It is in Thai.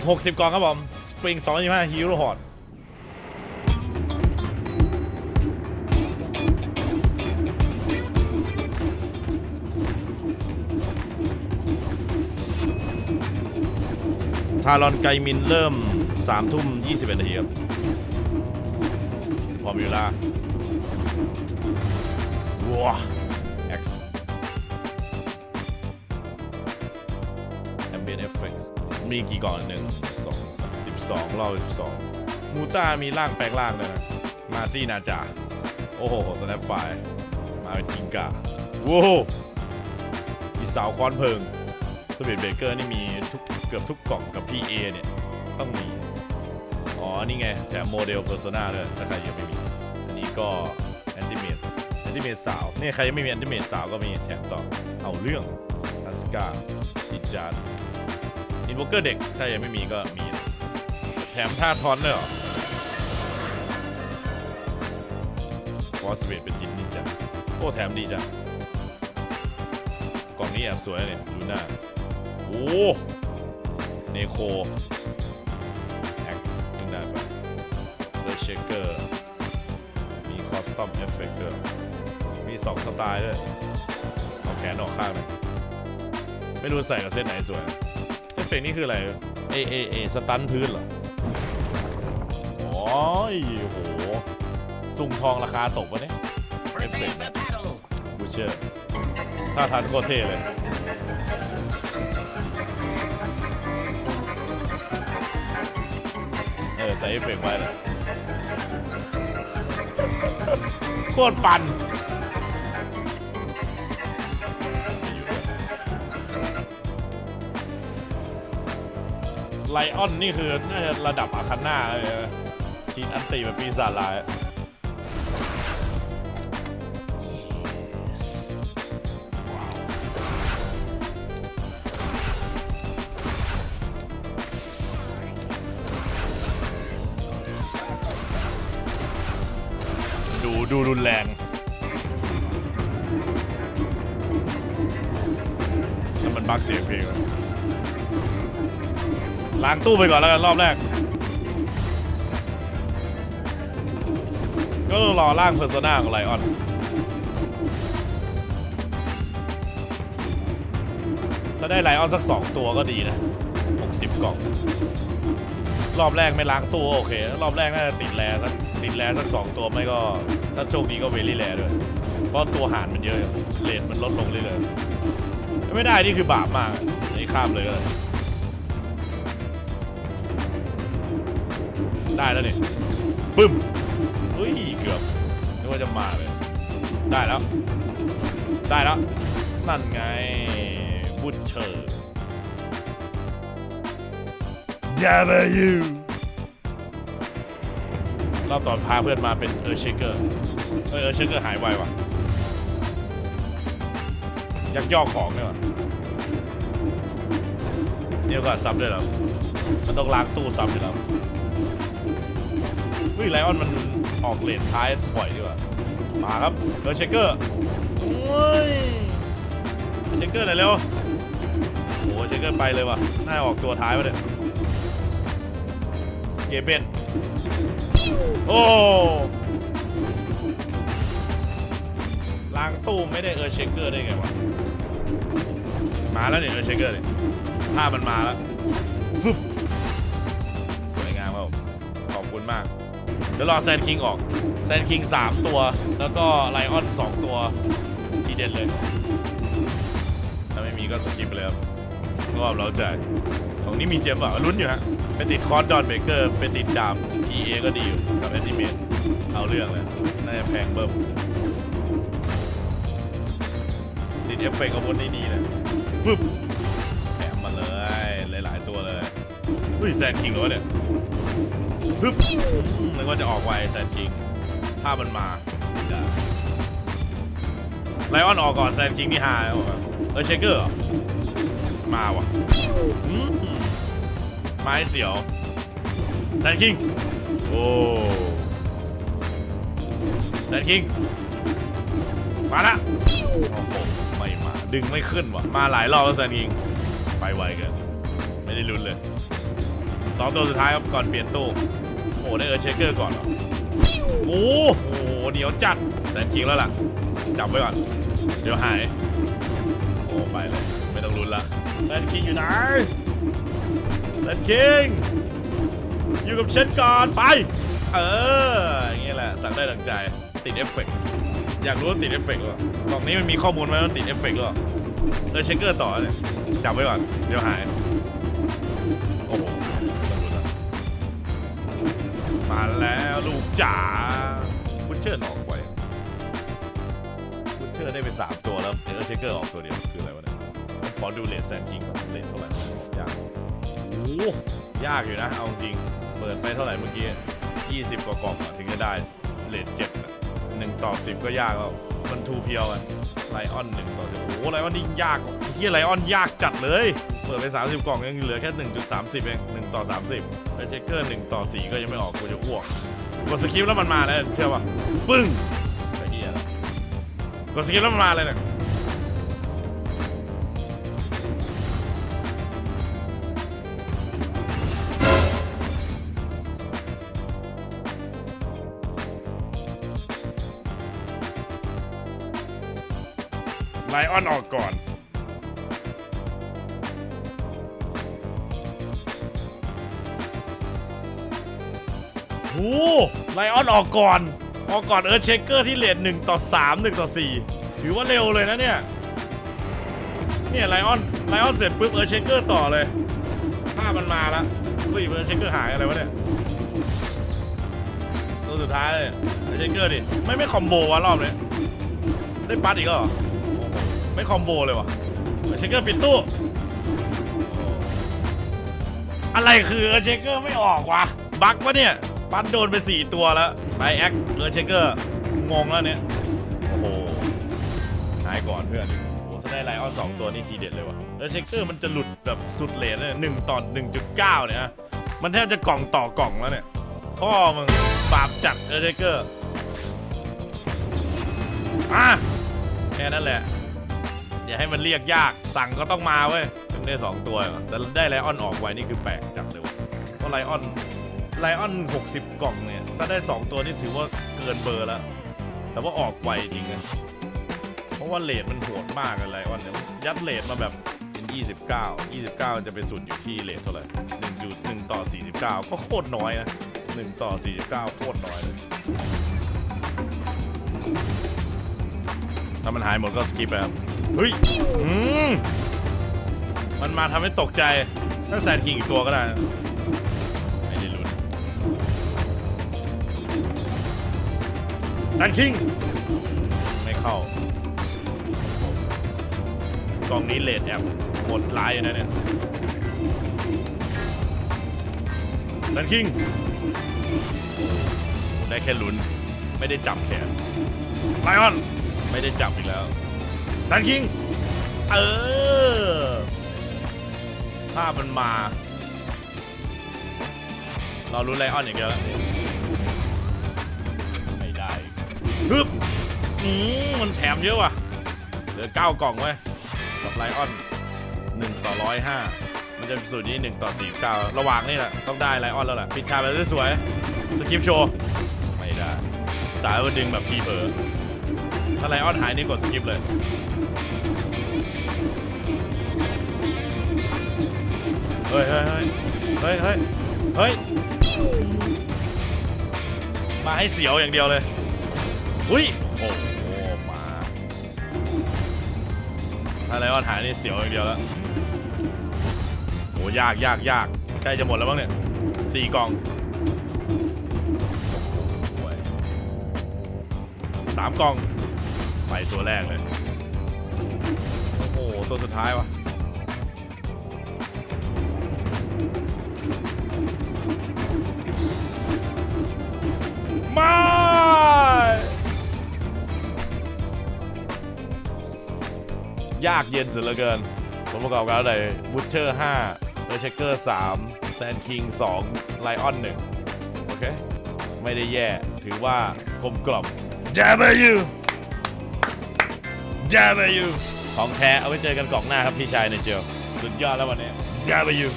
60 กล่องครับผม Spring 225 Hero Hot ทารอนไกมินเริ่ม3ทุ่ม21นาทีครับพร้อมอยู่ละว้า มีกี่กล่องหนึ่งสองสามสิบสองรอบสิบสองมูต้ามีร่างแปลงร่างด้วยนะ มาซี่นาจา โอ้โหสแนปไฟมาเป็นกิงกาโว้วอีสาวค้อนเพิงสเปดเบเกอร์นี่มีทุกเกือบทุกกล่องกับ PA เอเนี่ย ต้องมี อ๋อ นี่ไง แถมโมเดลเพอร์โซนาด้วยถ้าใครยังไม่มี อันนี้ก็แอนติเมตแอนติเมตสาวนี่ใครยังไม่มีแอนติเมตสาวก็มีแถมต่อ เอาเรื่องอัสกาจิจาร อินวอเกอร์เด็ก ถ้ายังไม่มีก็มี แถมท่าทอนด้วยเหรอวอสเวตเป็นจินนินจาโอ้แถมดีจัง กล่องนี้แอบสวยเลยดูหน้า โอ้เนโค X เพิ่งได้ไป The Shaker มี Custom Effect ด้วยมี2สไตล์ด้วยเอาแขนออกข้างหนึงไม่รู้ใส่กับเส้นไหนสวย ฟเฟกนี่คืออะไร เอ เอ เอ สตันพื้นเหรอ โอ้ยโหสุ่มทองราคาตกวะเนี่ยเอฟเฟกบูเชอร์ถ้าทันโคตรเท่เลยเออใส่เอฟเฟกต์ไว้เลยโคตรปั่น ไลออนนี่คือน่าจะระดับอาคันนาเลยทีนอันตีแบบปีศาจลายดูดูรุนแรงแล้วมันบักเสียงเพลงเลย ล้างตู้ไปก่อนแล้วกันรอบแรก ก็รอร่างเพอร์โซนาของไลออนถ้าได้ไลออนสัก 2 ตัวก็ดีนะ 60 กล่อง รอบแรกไม่ล้างตู้โอเค รอบแรกน่าจะติดแรสักติดแรสักสองตัวไม่ก็ ถ้าโชคดีก็เวลี่แรด้วย เพราะตัวหารมันเยอะเลนมันลดลงเรื่อยๆไม่ได้นี่คือบาปมากนี่ข้ามเลยก็ ได้ได้แล้วนี่ปึ้มเฮ้ยเกือบนึกว่าจะมาเลย ได้แล้ว ได้แล้ว นั่นไง บุชเชอร์ W รอบต่อพาเพื่อนมาเป็นเออเชเกอร์เออเออเชเกอร์หายไวว่ะ ยักยอกของเนี่ยว่ะเนี่ยก็ซับด้วยเหรอมันต้องล้างตู้ซับอยู่แล้ว วิ่งไลออนมันออกเลนท้ายบ่อยดีกว่ามาครับเออเชเกอร์โอ้ยเชเกอร์หน่อยเร็วโอ้เชเกอร์ไปเลยว่ะน่าออกตัวท้ายวะเนี่ยเกเบนโอ้ล้างตู้ไม่ได้เออเชคเกอร์ได้ไงวะมาแล้วเนี่ยเออเชคเกอร์เนี่ยภาพมันมาแล้วฟึบสวยงามครับขอบคุณมาก ดี๋ยวรอแซนคิงออกแซนคิง3 ตัว แล้วก็ไลออน2 ตัวทีเด็ดเลย ถ้าไม่มีก็สกิปไปเลยครับก็เราจายของนี้มีเจมส์อะลุ้นอยู่ฮะไปติดคอร์สดอนเบเกอร์ไปติดดาบ PA ก็ดีอยู่กับแอนิเมตเอาเรื่องเลยน่าจะแพงเบิ่มติดเอฟเฟกต์อาวุธได้ดีเลยฟึบแถมมาเลย หลาย ๆ ตัวเลยเฮ้ยแซนคิงเหรอเนี่ย ฟึบนึกว่าจะออกไวแซนคิงภาพมันมาไลออนออกก่อนแซนคิงนี่ฮาเอาวะเออเชเกอร์มาว่ะอืมไม้เสียวแซนคิงโอ้แซนคิงมาละโอ้โหไม่มา ดึงไม่ขึ้นว่ะ มาหลายรอบแล้วแซนคิงไปไวเกินไม่ได้ลุ้นเลย องตัวสุดท้ายครับก่อนเปลี่ยนตู้โอ้ได้เออเชคเกอร์ก่อนเหรอโอ้โหเหนียวจัดแซนคิงแล้วล่ะจับไว้ก่อนเดี๋ยวหายโอ้ไปเลยไม่ต้องลุ้นละแซนคิงอยู่ไหนแซนคิงอยู่กับเชนก่อนไปเอออย่างงี้แหละสั่งได้ดังใจติดเอฟเฟกต์อยากรู้ว่าติดเอฟเฟกต์หรอกล่องนี้มันมีข้อมูลไหมว่าติดเอฟเฟกต์หรอเออเชคเกอร์ต่อเนี่ยจับไว้ก่อนเดี๋ยวหาย แล้วลูกจ๋าคุณเชิดออกไปคุณเชิดได้ไปสามตัวแล้วเออเชคเกอร์ออกตัวเดียวคืออะไรวะเนี่ยขอดูเลนแซนคิงก่อนเลนเท่าไหร่ยากโอ้โหยากอยู่นะเอาจริงเปิดไปเท่าไหร่เมื่อกี้ 20 กว่ากล่องถึงจะได้เลทเจ็ดหนึ่งต่อ 10 ก็ยากแล้ว มันทูเพียวอะไลออนหนึ่งต่อสิบโอ้โหไลออนนี่ยากกว่าเฮียไลออนยากจัดเลย เปิดไป 30 กล่องยังเหลือแค่ 1.30 เอง1ต่อ 30 ไปเช็คเกอร์1ต่อ 4 ก็ยังไม่ออกกูจะอ้วกกดสกิปแล้วมันมาแล้วเชื่อป่ะปึ้งไอ้เฮียกดสกิปแล้วมันมาเลยเนี่ย ไลออนออกก่อน โอ้ไลออนออกก่อน ออกก่อนเออเชคเกอร์ที่เลทหนึ่งต่อสามหนึ่งต่อสี่ถือว่าเร็วเลยนะเนี่ย เนี่ยไลออนไลออนเสร็จปุ๊บเออเชคเกอร์ต่อเลยภาพมันมาแล้วเฮ้ยเออเชคเกอร์หายอะไรวะเนี่ยตัวสุดท้ายเลยเออเชคเกอร์ดิ ไม่ไม่คอมโบวะรอบนี้ได้ปัดอีกเหรอ ไม่คอมโบเลยวะเชคเกอร์ปิดตู้ อะไรคือเชคเกอร์ไม่ออกวะ บั๊กวะเนี่ย ปัดโดนไป 4 ตัวแล้ว ไปแอคเออเชคเกอร์งงแล้วเนี่ย โอ้โหหายก่อนเพื่อนโอ้ถ้าได้ไลออนสองตัวนี่ทีเด็ดเลยวะเออเชคเกอร์มันจะหลุดแบบสุดเลนเลยหนึ่งต่อหนึ่งจุดเก้าเนี่ย มันแทบจะกล่องต่อกล่องแล้วเนี่ย พ่อมึงบาปจัดเออเชคเกอร์อะแค่นั้นแหละ อย่าให้มันเรียกยาก สั่งก็ต้องมาเว้ยถึงได้ 2 ตัว แต่ได้ไลออนออกไวนี่คือแปลกจัดเลยวะเพราะไลออนไลออน 60 กล่องเนี่ย ถ้าได้ 2 ตัวนี่ถือว่าเกินเบอร์แล้ว แต่ว่าออกไวจริงนะเพราะว่าเลทมันโหดมากเลยไลออนเนี่ยยัดเลทมาแบบเป็น29 29 จะไปสุดอยู่ที่เลทเท่าไหร่1จุด1ต่อ 49 ก็โคตรน้อยนะ 1 ต่อ 49 โคตรน้อยเลย ถ้ามันหายหมดก็สกิปไปครับ เฮ้ยอืมมันมาทำให้ตกใจถ้าแซนคิงอีกตัวก็ได้ ไม่ได้ลุ้นแซนคิง ไม่เข้ากองนี้เลดแอบโหดร้ายอยู่นะเนี่ยแซนคิง ได้แค่ลุ้น ไม่ได้จับแขนไลออน ไม่ได้จับอีกแล้ว ซนคิง เออ ภาพมันมา เรารู้ไลออนอย่างเดียวแล้วไม่ได้ฮึบอืมมันแถมเยอะว่ะ เหลือ 9 กล่องไว้ยกับไลออน 1 ต่อ 105 มันจะเป็นสูตรนี้ 1 ต่อ 49 ระหว่างนี่แหละ ต้องได้ไลออนแล้วแหละปิดฉากไปสวยๆสกิปโชว์ ไม่ได้ สายวันดึงแบบทีเผลอถ้าไลออนหายนี่กดสกิปเลย เฮ้ยเฮ้ยเฮ้ยเฮ้ยเฮ้ยมาให้เสียวอย่างเดียวเลยอุ้ยโอ้โหมาถ้าไลออนหายนี่เสียวอย่างเดียวแล้วโหยากยากยากใกล้จะหมดแล้วบ้างเนี่ยสี่กล่องสามกล่องไปตัวแรกเลยโอ้โหตัวสุดท้ายวะ ไม่ยากเย็นสุดเหลือเกินผมประกอบการอะไรบูชเชอร์5เออเชคเกอร์3แซนคิง2ไลออน1โอเค ไม่ได้แย่ถือว่ากลมกล่อม W W ของแท้เอาไว้เจอกันกล่องหน้าครับพี่ชายในเจลสุดยอดแล้ววันนี้ W